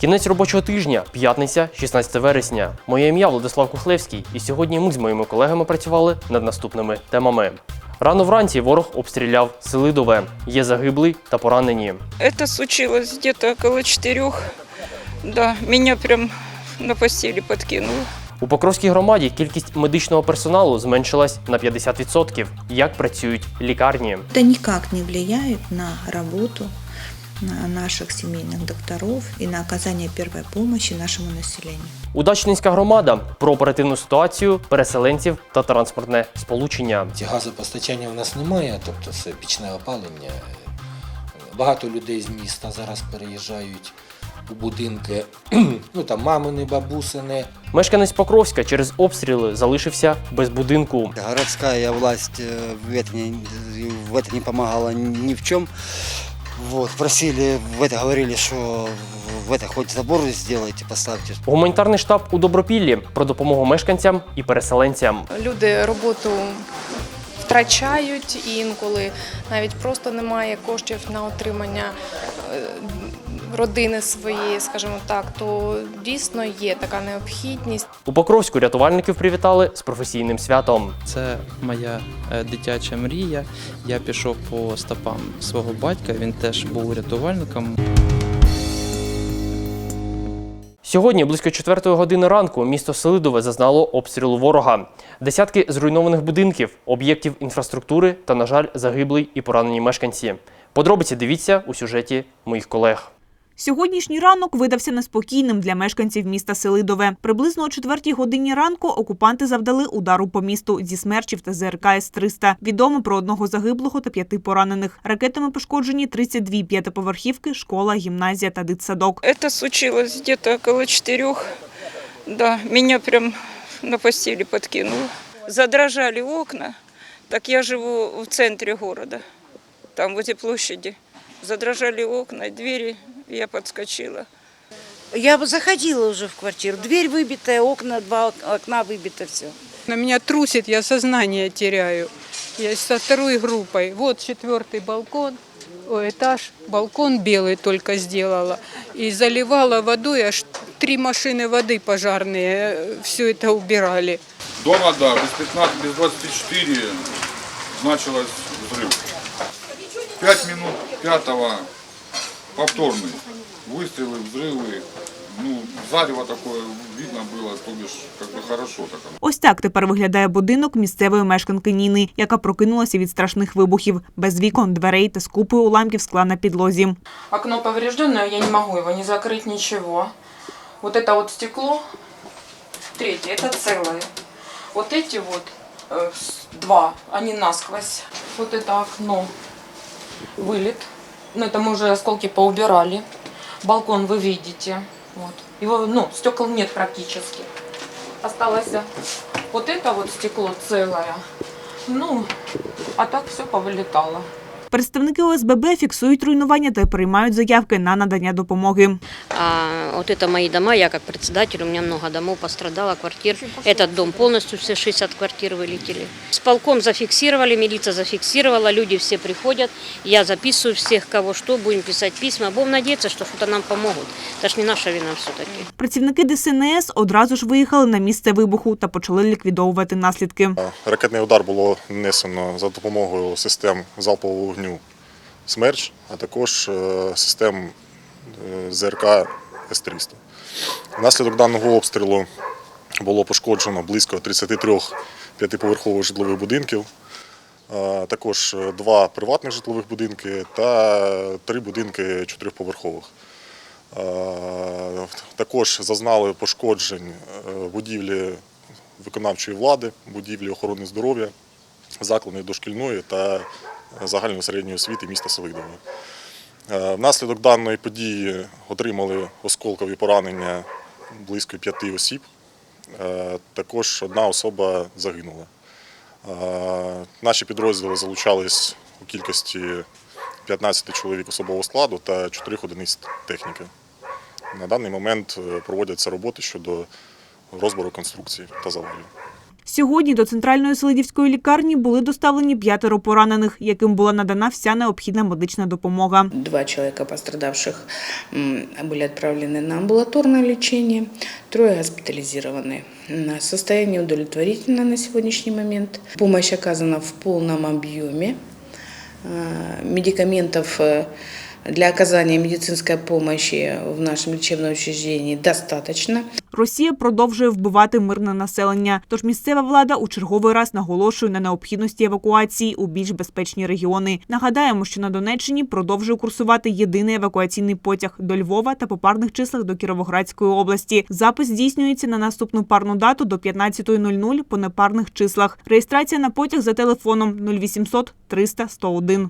Кінець робочого тижня, п'ятниця, 16 вересня. Моє ім'я Владислав Кухлевський, і сьогодні ми з моїми колегами працювали над наступними темами. Рано вранці ворог обстріляв Селидове. Є загиблий та поранені. Это случилось где-то около четырех. Да, меня прям на постели подкинуло. У Покровській громаді кількість медичного персоналу зменшилась на 50%. Як працюють лікарні? Это никак не влияет на работу на наших семейных докторов и на оказание первой помощи нашему населению. Удачненська громада про оперативну ситуацію, переселенців та транспортне сполучення. Газопостачання в нас немає, тобто це пічне опалення. Багато людей з міста зараз переїжджають у будинки. Ну там мамини, бабусини. Мешканець Покровська через обстріли залишився без будинку. Городская власть э, в это не, в это не помогала ни в чем. Вот, просили, в это говорили, что в это хоть забор сделайте, поставьте. Гуманітарний штаб у Добропіллі про допомогу мешканцям і переселенцям. Люди роботу втрачають і інколи навіть просто немає коштів на отримання е, родини своєї, скажімо так, то дійсно є така необхідність. У Покровську рятувальників привітали з професійним святом. Це моя е, дитяча мрія. Я пішов по стопам свого батька. Він теж був рятувальником. Сьогодні, близько 4 години ранку, місто Селидове зазнало обстрілу ворога. Десятки зруйнованих будинків, об'єктів інфраструктури та, на жаль, загиблі і поранені мешканці. Подробиці дивіться у сюжеті моїх колег. Сьогоднішній ранок видався неспокійним для мешканців міста Селидове. Приблизно о 4 годині ранку окупанти завдали удару по місту зі смерчів та ЗРК С-300. Відомо про одного загиблого та п'яти поранених. Ракетами пошкоджені 32 п'ятиповерхівки, школа, гімназія та дитсадок. Это случилось где-то около четырех. Да, меня прям на постели подкинуло. Задрожали окна. Так я живу в центре города, там возле площади. Задрожали окна, двери, и я подскочила. Я бы заходила уже в квартиру. Дверь выбитая, окна, два окна выбито, все. На меня трусит, я сознание теряю. Я со второй группой. Вот четвертый балкон, о, этаж, балкон белый только сделала. И заливала водой, аж три машины воды пожарные все это убирали. Дома, да, без 15, без 24 началось взрыв. Пять минут пятого повторный. Выстрелы, взрывы. Ну, зарево такое видно было, то бишь, как бы хорошо так. оно. Ось так тепер виглядає будинок місцевої мешканки Ніни, яка прокинулася від страшних вибухів, без вікон, дверей та з купою уламків скла на підлозі. Окно поврежденное, я не могу его не закрыть ничего. Вот это вот стекло, третье, это целое. Вот эти вот э, с- два, они насквозь. Вот это окно, вылет. Ну, это мы уже осколки поубирали. Балкон вы видите. Вот. Его, ну, стекол нет практически. Осталось а, вот это вот стекло целое. Ну, а так все повылетало. Представники ОСББ фіксують руйнування та приймають заявки на надання допомоги. А вот это мои дома, я как председатель, у меня много домов пострадало, квартир. Этот дом полностью, все 60 квартир вылетели. С полком зафиксировали, милиция зафиксировала, люди все приходят. Я записываю всех, кого что, будем писать письма. Будем надеяться, что что-то нам помогут. Это ж не наша вина все-таки. Працівники ДСНС одразу ж виїхали на місце вибуху та почали ліквідовувати наслідки. Ракетний удар було нанесено за допомогою систем залпового вогню «Смерч», а також е, систем е, ЗРК С-300. Внаслідок даного обстрілу було пошкоджено близько 33 п'ятиповерхових житлових будинків, також е, два приватних житлових будинки та три будинки чотирьохповерхових. Е, Також зазнали пошкоджень е, будівлі виконавчої влади, будівлі охорони здоров'я, заклади дошкільної та загальної середньої освіти міста Селидове. Е, Внаслідок даної події отримали осколкові поранення близько п'яти осіб. Е, Також одна особа загинула. Е, Наші підрозділи залучались у кількості 15 чоловік особового складу та 4 одиниць техніки. На даний момент проводяться роботи щодо розбору конструкцій та завалів. Сьогодні до центральної селидівської лікарні були доставлені п'ятеро поранених, яким була надана вся необхідна медична допомога. Два человека пострадавших м, были отправлены на амбулаторное лечение, трое госпитализированы. М, Состояние удовлетворительное на сегодняшний момент. Помощь оказана в полном объеме. Э, Медикаментов э, для оказания медицинской помощи в нашем лечебном учреждении достаточно. Росія продовжує вбивати мирне населення. Тож місцева влада у черговий раз наголошує на необхідності евакуації у більш безпечні регіони. Нагадаємо, що на Донеччині продовжує курсувати єдиний евакуаційний потяг до Львова та по парних числах до Кіровоградської області. Запис здійснюється на наступну парну дату до 15.00 по непарних числах. Реєстрація на потяг за телефоном 0800 300 101.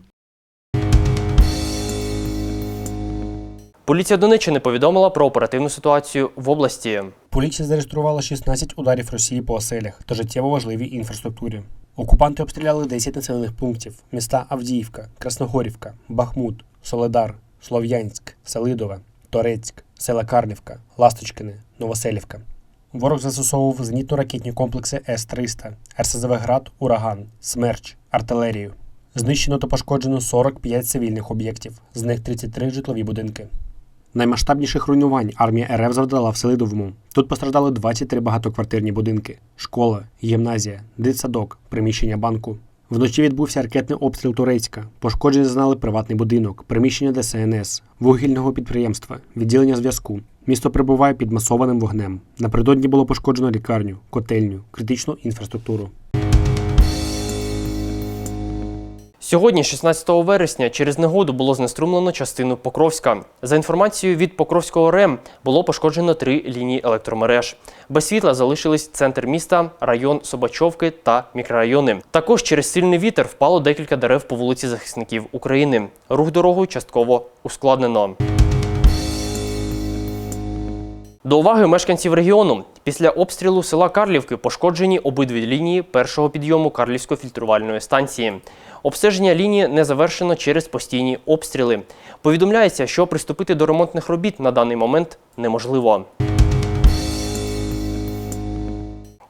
Поліція Донеччини повідомила про оперативну ситуацію в області. Поліція зареєструвала 16 ударів Росії по оселях та життєво важливій інфраструктурі. Окупанти обстріляли 10 населених пунктів: міста Авдіївка, Красногорівка, Бахмут, Соледар, Слов'янськ, Селидове, Торецьк, села Карлівка, Ласточкине, Новоселівка. Ворог застосовував зенітно-ракетні комплекси С-300, РСЗВ «Град», Ураган, Смерч, артилерію. Знищено та пошкоджено 45 цивільних об'єктів, з них 33 житлові будинки. Наймасштабніших руйнувань армія РФ завдала в Селидовому. Тут постраждали 23 багатоквартирні будинки, школа, гімназія, дитсадок, приміщення банку. Вночі відбувся ракетний обстріл Турецька. Пошкодження зазнали приватний будинок, приміщення ДСНС, вугільного підприємства, відділення зв'язку. Місто перебуває під масованим вогнем. Напередодні було пошкоджено лікарню, котельню, критичну інфраструктуру. Сьогодні, 16 вересня, через негоду було знеструмлено частину Покровська. За інформацією від Покровського РЕМ, було пошкоджено три лінії електромереж. Без світла залишились центр міста, район Собачовки та мікрорайони. Також через сильний вітер впало декілька дерев по вулиці захисників України. Рух дорогою частково ускладнено. До уваги мешканців регіону. Після обстрілу села Карлівки пошкоджені обидві лінії першого підйому Карлівської фільтрувальної станції. Обстеження лінії не завершено через постійні обстріли. Повідомляється, що приступити до ремонтних робіт на даний момент неможливо.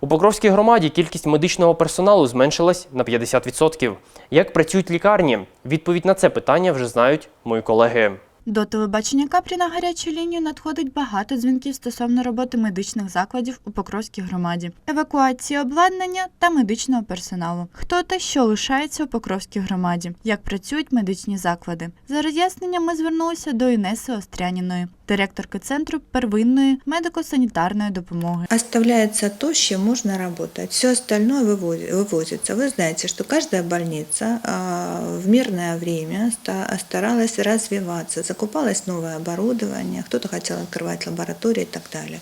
У Покровській громаді кількість медичного персоналу зменшилась на 50%. Як працюють лікарні? Відповідь на це питання вже знають мої колеги. До телебачення Капрі на гарячу лінію надходить багато дзвінків стосовно роботи медичних закладів у Покровській громаді, евакуації обладнання та медичного персоналу. Хто та що лишається у Покровській громаді? Як працюють медичні заклади? За роз'ясненням ми звернулися до Інеси Остряніної, директорки центру первинної медико-санітарної допомоги. Оставляется то, с чем можно работать. Все остальное вывози- вывозится. Вы знаете, что каждая больница а, в мирное время ста- старалась развиваться. Закупалось новое оборудование, кто-то хотел открывать лаборатории и так далее.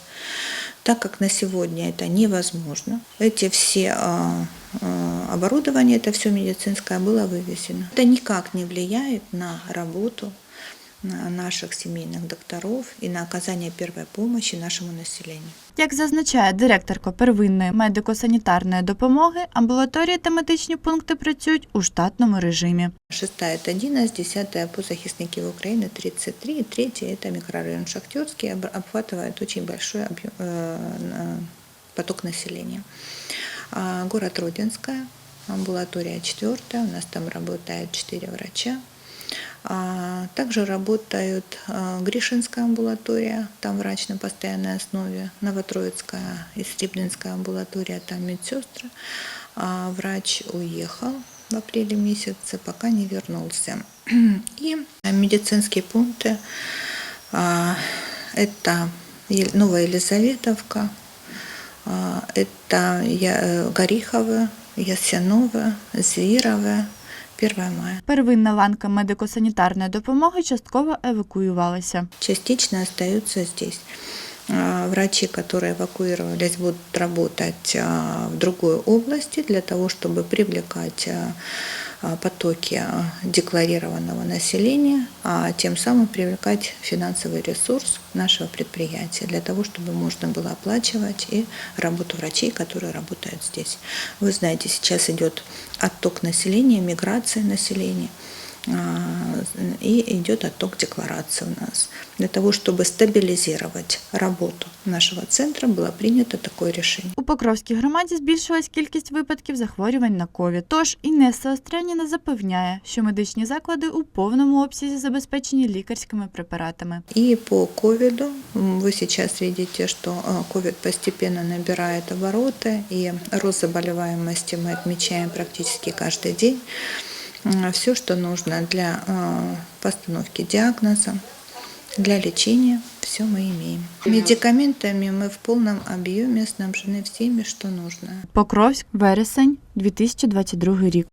Так как на сегодня это невозможно, эти все а, а, оборудование, это все медицинское было вывезено. Это никак не влияет на работу на наших семейных докторов и на оказание первой помощи нашему населению. Як зазначає директорка первинної медико-санітарної допомоги, амбулаторії та медичні пункти працюють у штатному режимі. Шестая – это 11, десятая – позахисников Украины 33, и третья – это микрорайон Шахтерский, об- обхватывает очень большой объем, э, на- поток населения. А Город Родинская, амбулатория четвертая, у нас там работает 4 врача. А Также работают а, Гришинская амбулатория, там врач на постоянной основе, Новотроицкая и Сребнинская амбулатория, там медсестры. А Врач уехал в апреле месяце, пока не вернулся. И медицинские пункты это Новая Елизаветовка, это э, Горихово, Ясяново, Звирово, 1 мая. Первинна ланка медико-санітарної допомоги частково евакуювалася. частично остаются здесь. А, Врачи, которые эвакуировались, будут работать а, в другой области для того, чтобы привлекать а, а, потоки а, декларированного населения, а тем самым привлекать финансовый ресурс нашего предприятия для того, чтобы можно было оплачивать и работу врачей, которые работают здесь. Вы знаете, сейчас идет отток населения, миграция населения. и идет отток деклараций у нас. Для того, чтобы стабилизировать работу нашего центра, было принято такое решение. У Покровській громаді збільшилась кількість випадків захворювань на ковід. Тож Інеса Остряніна запевняє, що медичні заклади у повному обсязі забезпечені лікарськими препаратами. И по ковиду м, вы сейчас видите, что э, ковид постепенно набирает обороты, и рост заболеваемости мы отмечаем практически каждый день. Все, что нужно для э, постановки диагноза, для лечения, все мы имеем. Медикаментами мы в полном объеме снабжены всеми, что нужно. Покровськ, вересень, 2022 рік.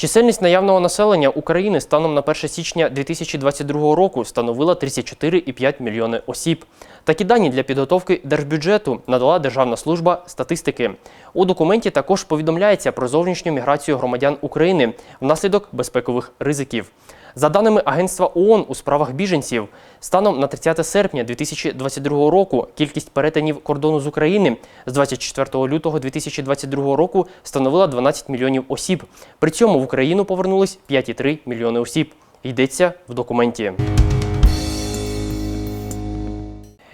Чисельність наявного населення України станом на 1 січня 2022 року становила 34,5 мільйони осіб. Такі дані для підготовки держбюджету надала Державна служба статистики. У документі також повідомляється про зовнішню міграцію громадян України внаслідок безпекових ризиків. За даними Агентства ООН у справах біженців, станом на 30 серпня 2022 року кількість перетинів кордону з України з 24 лютого 2022 року становила 12 мільйонів осіб. При цьому в Україну повернулись 5,3 мільйони осіб. Йдеться в документі.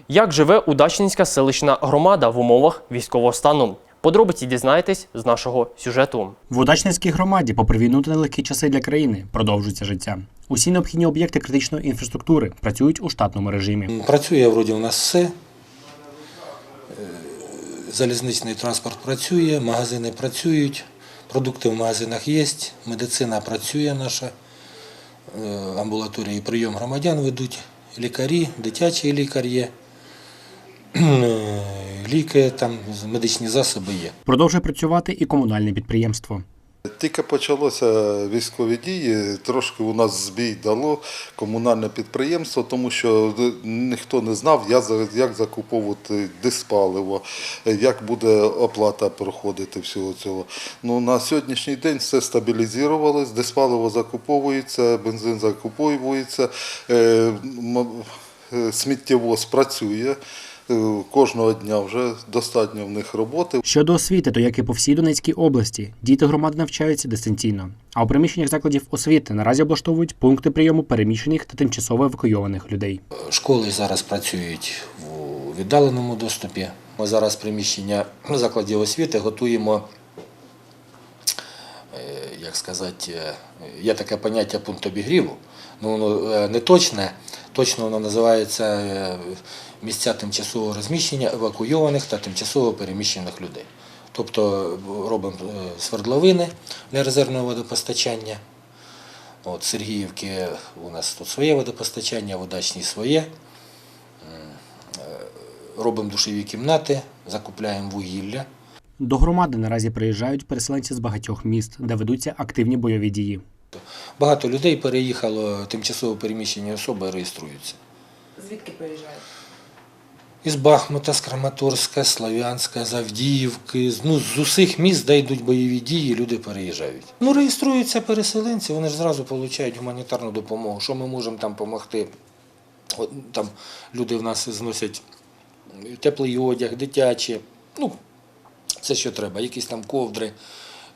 Як живе Удачненська селищна громада в умовах військового стану? Подробиці дізнаєтесь з нашого сюжету. В Удачненській громаді, попри війну та нелегкі часи для країни, продовжується життя. Усі необхідні об'єкти критичної інфраструктури працюють у штатному режимі. Працює вроді у нас все. Е, Залізничний транспорт працює, магазини працюють, продукти в магазинах є, медицина працює наша, е, амбулаторії прийом громадян ведуть, лікарі, дитячий лікар є, е, ліки, там медичні засоби є. Продовжує працювати і комунальне підприємство. Тільки почалося військові дії, трошки у нас збій дало комунальне підприємство, тому що ніхто не знав, як закуповувати диспаливо, як буде оплата проходити всього цього. Ну, на сьогоднішній день все стабілізувалось, диспаливо закуповується, бензин закуповується, е, е, сміттєвоз працює. Е, Кожного дня вже достатньо в них роботи. Щодо освіти, то як і по всій Донецькій області, діти громади навчаються дистанційно. А у приміщеннях закладів освіти наразі облаштовують пункти прийому переміщених та тимчасово евакуйованих людей. Школи зараз працюють у віддаленому доступі. Ми зараз приміщення закладів освіти готуємо, е, як сказати, е, є таке поняття пункт обігріву. Ну, воно не точне, точно воно називається місця тимчасового розміщення евакуйованих та тимчасово переміщених людей. Тобто е, робимо е, свердловини для резервного водопостачання. От Сергіївки у нас тут своє водопостачання, в Удачній своє. Е, Робимо душові кімнати, закупляємо вугілля. До громади наразі приїжджають переселенці з багатьох міст, де ведуться активні бойові дії. Багато людей переїхало, тимчасово переміщені особи реєструються. Звідки приїжджають? Із Бахмута, з Краматорська, Слов'янська, з Авдіївки, ну, з усіх міст, де йдуть бойові дії, люди переїжджають. Ну, реєструються переселенці, вони ж зразу отримують гуманітарну допомогу. Що ми можемо там допомогти? Там люди в нас зносять теплий одяг, дитячі, ну, все, що треба, якісь там ковдри,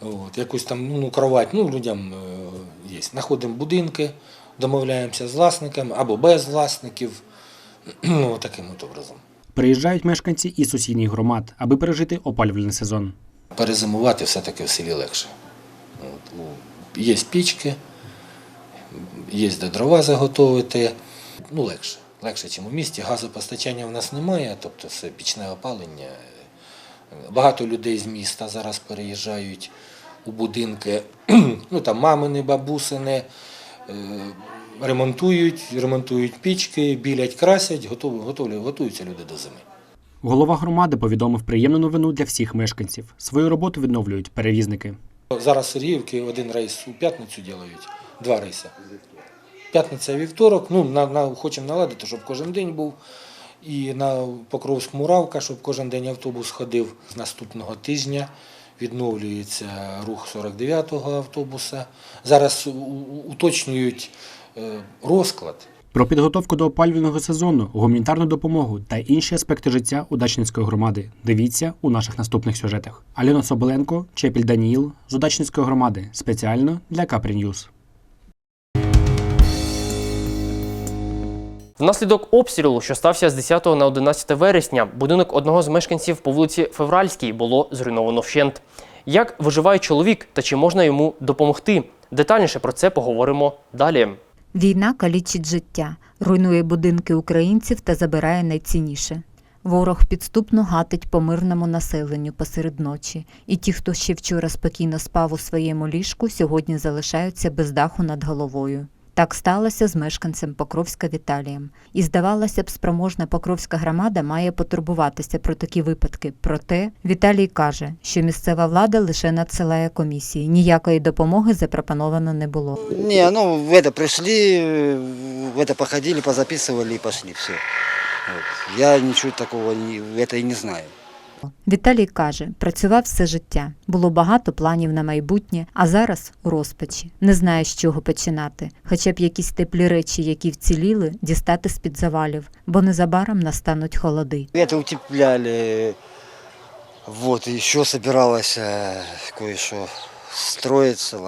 от, якусь там ну, кровать, ну, людям е, є. Знаходимо будинки, домовляємося з власниками або без власників, ну, таким от образом. Приїжджають мешканці із сусідніх громад, аби пережити опалювальний сезон. перезимувати все-таки в селі легше. От, у- Є пічки, є де дрова заготовити. Ну, легше. Легше, ніж у місті. Газопостачання в нас немає, тобто це пічне опалення. Багато людей з міста зараз переїжджають у будинки, ну там мамини, бабусини, е, ремонтують, ремонтують пічки, білять, красять, готові, готові, готуються люди до зими. Голова громади повідомив приємну новину для всіх мешканців. Свою роботу відновлюють перевізники. Зараз Сергіївки один рейс у п'ятницю ділають, два рейси. П'ятниця, вівторок. Ну, на, на, хочемо наладити, щоб кожен день був. І на Покровську Муравка, щоб кожен день автобус ходив. З наступного тижня відновлюється рух 49-го автобуса. Зараз уточнюють розклад. Про підготовку до опалювального сезону, гуманітарну допомогу та інші аспекти життя Удачницької громади. Дивіться у наших наступних сюжетах. Альона Соболенко, Чепіль Даніїл з Удачницької громади спеціально для Капрі Ньюз. Внаслідок обстрілу, що стався з 10 на 11 вересня, будинок одного з мешканців по вулиці Февральській було зруйновано вщент. Як виживає чоловік та чи можна йому допомогти? Детальніше про це поговоримо далі. Війна калічить життя, руйнує будинки українців та забирає найцінніше. Ворог підступно гатить по мирному населенню посеред ночі, і ті, хто ще вчора спокійно спав у своєму ліжку, сьогодні залишаються без даху над головою. Так сталося з мешканцем Покровська Віталієм. І здавалося б, спроможна Покровська громада має потурбуватися про такі випадки. Проте Віталій каже, що місцева влада лише надсилає комісії. Ніякої допомоги запропоновано не було. Не, ну в это пришли, в это походили, позаписывали и пошли, все. Вот. Я ничего такого не, это и не знаю. Віталій каже, працював все життя. Було багато планів на майбутнє, а зараз у розпачі. Не знає, з чого починати. Хоча б якісь теплі речі, які вціліли, дістати з-під завалів, бо незабаром настануть холоди. Это утепляли, вот, и еще собиралось э, кое-что строиться,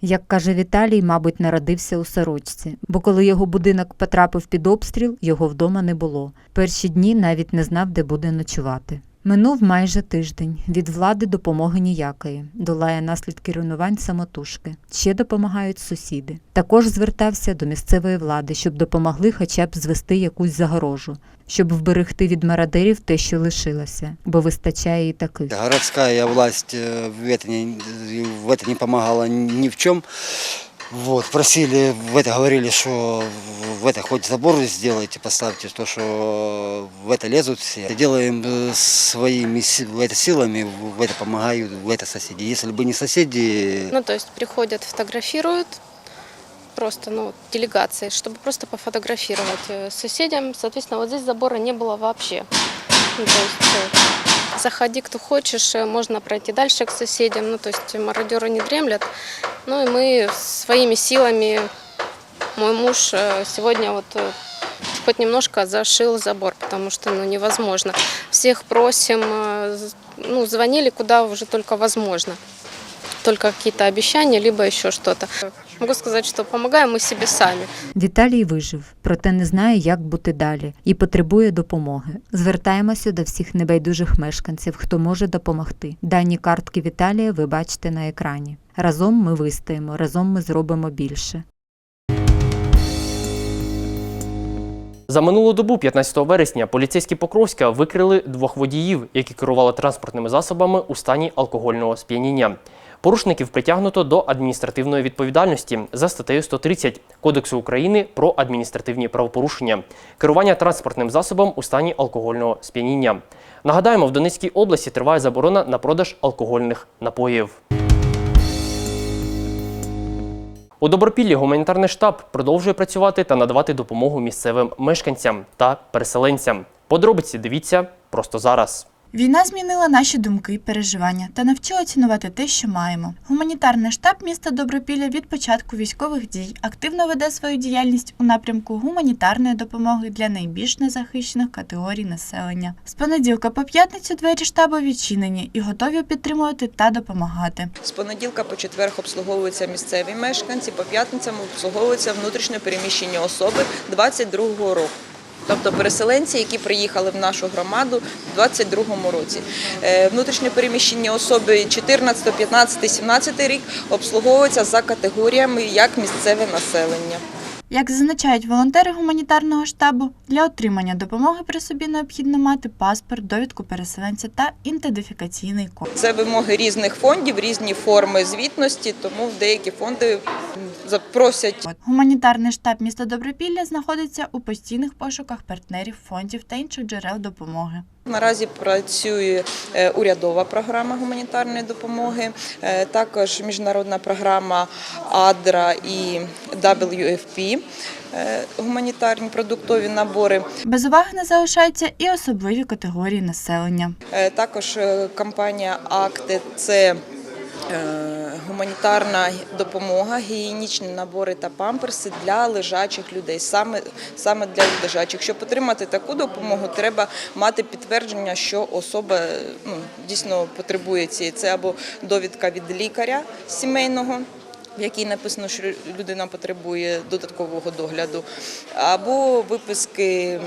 Як каже Віталій, мабуть, народився у сорочці, бо коли його будинок потрапив під обстріл, його вдома не було. Перші дні навіть не знав, де буде ночувати. Минув майже тиждень. Від влади допомоги ніякої. Долає наслідки руйнувань самотужки. Ще допомагають сусіди. Також звертався до місцевої влади, щоб допомогли хоча б звести якусь загорожу, щоб вберегти від мародерів те, що лишилося, бо вистачає і таких. Городская власть э, в это не, в это не помогала ни в чем. Вот, просили, в это говорили, что в это хоть забор сделайте, поставьте, то, что в это лезут все. Делаем э, своими в это силами, в это помогают, в это соседи. Если бы не соседи, Ну, то есть приходят, фотографируют, просто, ну, делегации, чтобы просто пофотографировать э, соседям. Соответственно, вот здесь забора не было вообще. Ну, то есть э, заходи, кто хочешь, э, можно пройти дальше к соседям. Ну, то есть мародеры не дремлят. Ну, и мы своими силами, мой муж э, сегодня вот э, хоть немножко зашил забор, потому что ну, невозможно. Всех просим, ну, звонили куда уже только возможно. Только какие-то обещания, либо еще что-то. Могу сказать, что помогаем мы себе сами. Віталій вижив, проте не знає, як бути далі, і потребує допомоги. Звертаємося до всіх небайдужих мешканців, хто може допомогти. Дані картки Віталія ви бачите на екрані. Разом ми вистоїмо, разом ми зробимо більше. За минулу добу, 15 вересня, поліцейські Покровська викрили двох водіїв, які керували транспортними засобами у стані алкогольного сп'яніння. Порушників притягнуто до адміністративної відповідальності за статтею 130 Кодексу України про адміністративні правопорушення, керування транспортним засобом у стані алкогольного сп'яніння. Нагадаємо, в Донецькій області триває заборона на продаж алкогольних напоїв. У Добропіллі гуманітарний штаб продовжує працювати та надавати допомогу місцевим мешканцям та переселенцям. Подробиці дивіться просто зараз. Війна змінила наші думки, переживання та навчила цінувати те, що маємо. Гуманітарний штаб міста Добропілля від початку військових дій активно веде свою діяльність у напрямку гуманітарної допомоги для найбільш незахищених категорій населення. З понеділка по п'ятницю двері штабу відчинені і готові підтримувати та допомагати. З понеділка по четверг обслуговуються місцеві мешканці, по п'ятницям обслуговуються внутрішньо переміщені особи 22-го року. Тобто переселенці, які приїхали в нашу громаду в 22-му році. Внутрішнє переміщення особи 14, 15, 17 рік обслуговуються за категоріями як місцеве населення. Як зазначають волонтери гуманітарного штабу, для отримання допомоги при собі необхідно мати паспорт, довідку переселенця та ідентифікаційний код. Це вимоги різних фондів, різні форми звітності, тому деякі фонди запросять Гуманітарний штаб міста Добропілля знаходиться у постійних пошуках партнерів, фондів та інших джерел допомоги. Наразі працює е, урядова програма гуманітарної допомоги, е, також міжнародна програма АДРА і WFP, е, гуманітарні продуктові набори. Без уваги не залишаються і особливі категорії населення. Також компанія АКТЕ це гуманітарна допомога, гігієнічні набори та памперси для лежачих людей, саме, саме для лежачих. Щоб отримати таку допомогу, треба мати підтвердження, що особа ну, дійсно потребує цієї. Це або довідка від лікаря сімейного. В якій написано, що людина потребує додаткового догляду, або виписки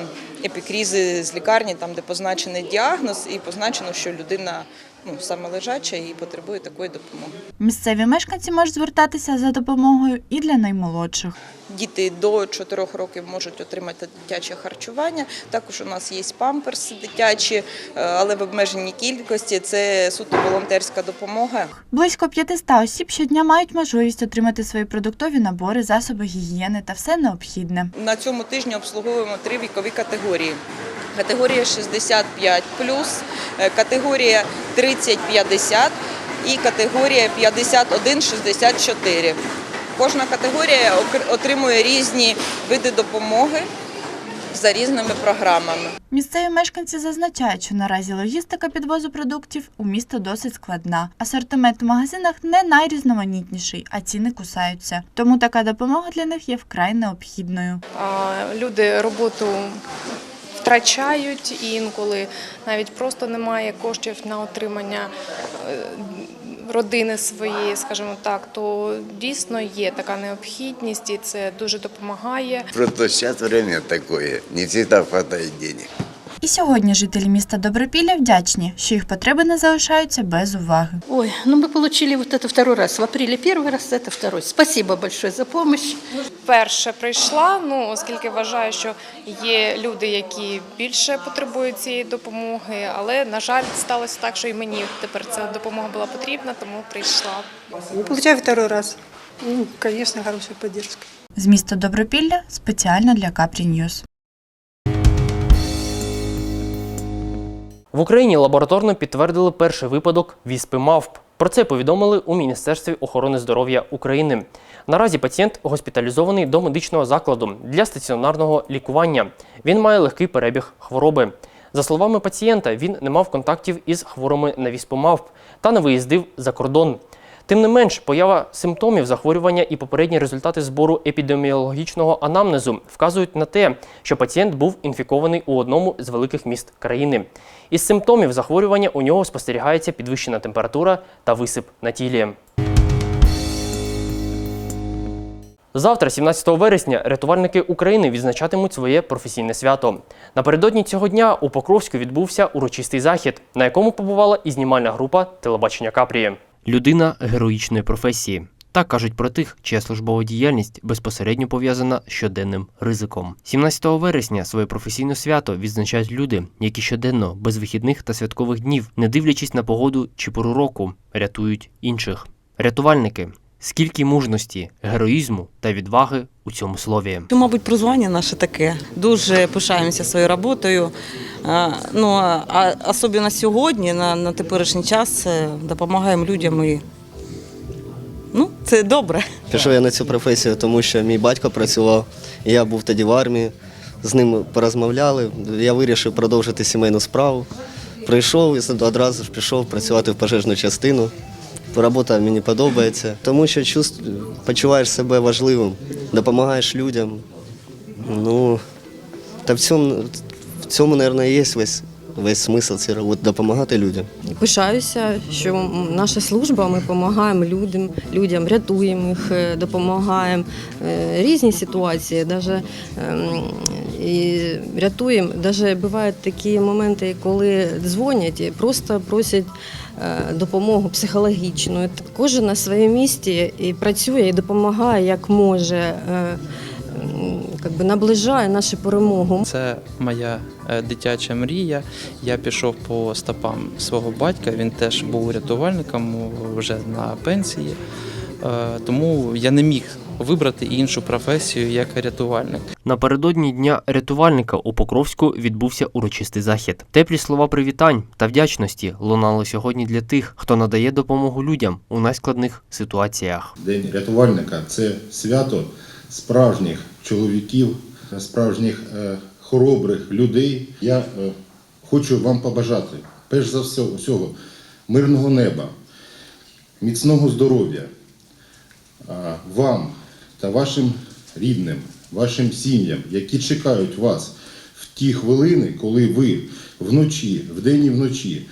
епікрізи з лікарні, там де позначений діагноз, і позначено, що людина ну саме лежача і потребує такої допомоги. Місцеві мешканці можуть звертатися за допомогою і для наймолодших. Діти до 4 років можуть отримати дитяче харчування. Також у нас є памперси дитячі, е, але в обмеженій кількості це суто волонтерська допомога. Близько 500 осіб щодня мають можливість отримати свої продуктові набори, засоби гігієни та все необхідне. На цьому тижні обслуговуємо три вікові категорії. Категорія 65 е, категорія 30-50 і категорія 51-64. Кожна категорія отримує різні види допомоги за різними програмами. Місцеві мешканці зазначають, що наразі логістика підвозу продуктів у місто досить складна. Асортимент в магазинах не найрізноманітніший, а ціни кусаються. Тому така допомога для них є вкрай необхідною. Люди роботу втрачають і інколи навіть просто немає коштів на отримання е, родини своєї, скажімо так, то дійсно є така необхідність і це дуже допомагає. Просто зараз час таке, не завжди вистачає денег. І сьогодні жителі міста Добропілля вдячні, що їх потреби не залишаються без уваги. Ой, ну мы получили вот это второй раз. В апреле первый раз, это второй. Спасибо большое за помощь. Перше прийшла, ну оскільки вважаю, що є люди, які більше потребують цієї допомоги, але на жаль, сталося так, що і мені тепер ця допомога була потрібна, тому прийшла. Получаю второй раз. Ну, конечно, хорошая поддержка. З міста Добропілля спеціально для Капрі Ньюс. В Україні лабораторно підтвердили перший випадок віспи мавп. Про це повідомили у Міністерстві охорони здоров'я України. Наразі пацієнт госпіталізований до медичного закладу для стаціонарного лікування. Він має легкий перебіг хвороби. За словами пацієнта, він не мав контактів із хворими на віспу мавп та не виїздив за кордон. Тим не менш, поява симптомів захворювання і попередні результати збору епідеміологічного анамнезу вказують на те, що пацієнт був інфікований у одному з великих міст країни. Із симптомів захворювання у нього спостерігається підвищена температура та висип на тілі. Завтра, 17 вересня, рятувальники України відзначатимуть своє професійне свято. Напередодні цього дня у Покровську відбувся урочистий захід, на якому побувала і знімальна група телебачення Капрії. Людина героїчної професії. Так кажуть про тих, чия службова діяльність безпосередньо пов'язана з щоденним ризиком. 17 вересня своє професійне свято відзначають люди, які щоденно, без вихідних та святкових днів, не дивлячись на погоду чи пору року, рятують інших. Рятувальники. Скільки мужності, героїзму та відваги у цьому слові. Ну, Мабуть, прозвання наше таке. Дуже пишаємося своєю роботою. Ну, а особливо сьогодні, на, на теперішній час, е, допомагаємо людям і ну, це добре. Пішов я на цю професію, тому що мій батько працював, я був тоді в армії. З ним порозмовляли. Я вирішив продовжити сімейну справу. Прийшов і одразу ж пішов працювати в пожежну частину. Робота мені подобається, тому що чувств, почуваєш себе важливим, допомагаєш людям. Ну, та в цьому, в цьому, мабуть, є весь, весь смисл цієї роботи допомагати людям. Пишаюся, що наша служба, ми допомагаємо людям, людям, рятуємо їх, е, допомагаємо Е, різні ситуації, даже, ем, і рятуємо. Навіть бувають такі моменти, коли дзвонять і просто просять е, допомогу психологічну. Кожен на своєму місці і працює, і допомагає як може. Е, м, как би наближає нашу перемогу. Це моя е, дитяча мрія. Я пішов по стопам свого батька. Він теж був рятувальником вже на пенсії. Е, Тому я не міг вибрати іншу професію як рятувальник. Напередодні дня рятувальника у Покровську відбувся урочистий захід. Теплі слова привітань та вдячності лунали сьогодні для тих, хто надає допомогу людям у найскладних ситуаціях. День рятувальника це свято справжніх чоловіків, справжніх е, хоробрих людей. Я е, хочу вам побажати, перш за все, всього, мирного неба, міцного здоров'я, вам та вашим рідним, вашим сім'ям, які чекають вас в ті хвилини, коли ви вночі, вдень і вночі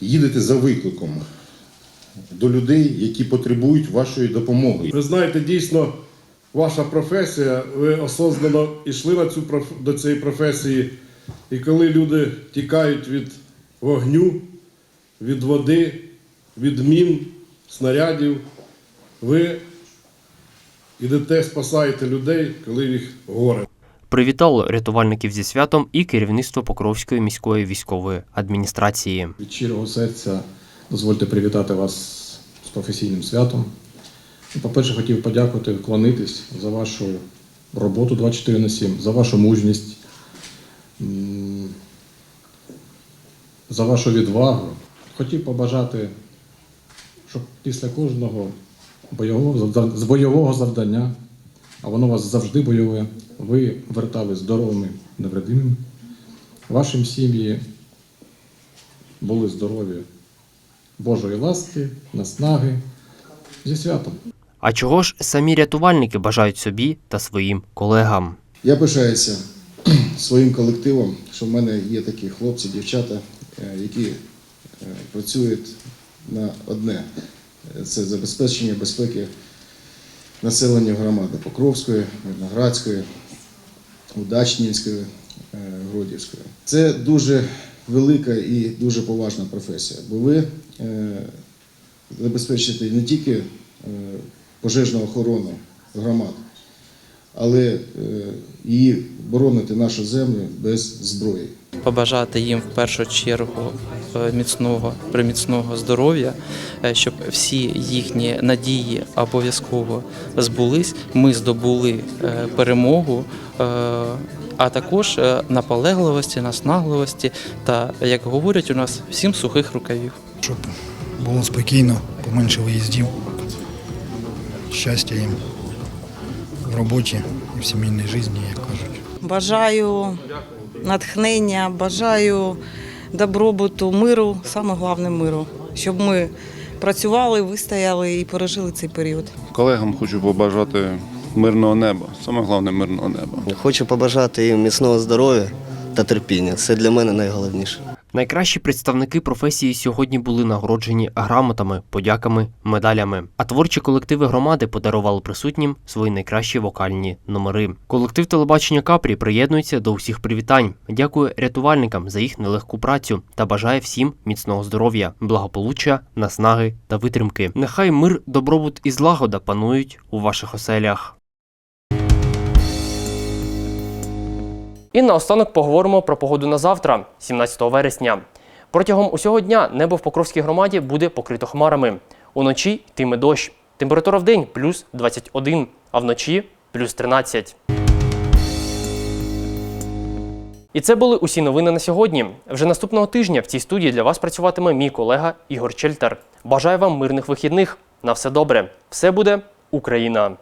їдете за викликом до людей, які потребують вашої допомоги. Ви знаєте, дійсно, ваша професія, ви осознано йшли на цю проф- до цієї професії. І коли люди тікають від вогню, від води, від мін, снарядів, ви ідете, спасаєте людей, коли їх горе. Привітало рятувальників зі святом і керівництво Покровської міської військової адміністрації. Від щирого серця дозвольте привітати вас з професійним святом. По-перше, хотів подякувати, вклонитись за вашу роботу 24 на 7, за вашу мужність, за вашу відвагу. Хотів побажати, щоб після кожного бойового, з бойового завдання, а воно у вас завжди бойове, ви вертали здоровими, невредимими. Вашим сім'ї були здорові, Божої ласки, наснаги зі святом. А чого ж самі рятувальники бажають собі та своїм колегам? Я пишаюся своїм колективом, що в мене є такі хлопці, дівчата, е, які е, працюють на одне це забезпечення безпеки населення громади Покровської, Мирноградської, Удачнінської, е, Гродівської. Це дуже велика і дуже поважна професія, бо ви е, забезпечуєте не тільки пожежну охорону громад, але е, і боронити нашу землю без зброї. Побажати їм в першу чергу е, міцного, приміцного здоров'я, е, щоб всі їхні надії обов'язково збулись. Ми здобули перемогу, а також наполегливості, наснагливості та, як говорять у нас, всім сухих рукавів. Щоб було спокійно, поменше виїздів. Щастя їм в роботі і в сімейній житті, як кажуть. Бажаю натхнення, бажаю добробуту, миру, саме головне миру, щоб ми працювали, вистояли і пережили цей період. Колегам хочу побажати мирного неба. Саме головне мирного неба. Хочу побажати їм міцного здоров'я та терпіння. Це для мене найголовніше. Найкращі представники професії сьогодні були нагороджені грамотами, подяками, медалями. А творчі колективи громади подарували присутнім свої найкращі вокальні номери. Колектив телебачення Капрі приєднується до усіх привітань. Дякує рятувальникам за їх нелегку працю та бажає всім міцного здоров'я, благополуччя, наснаги та витримки. Нехай мир, добробут і злагода панують у ваших оселях. І наостанок поговоримо про погоду на завтра, 17 вересня. Протягом усього дня небо в Покровській громаді буде покрито хмарами. Уночі йтиме дощ. Температура в день плюс 21, а вночі плюс 13. І це були усі новини на сьогодні. Вже наступного тижня в цій студії для вас працюватиме мій колега Ігор Чельтер. Бажаю вам мирних вихідних. На все добре. Все буде Україна!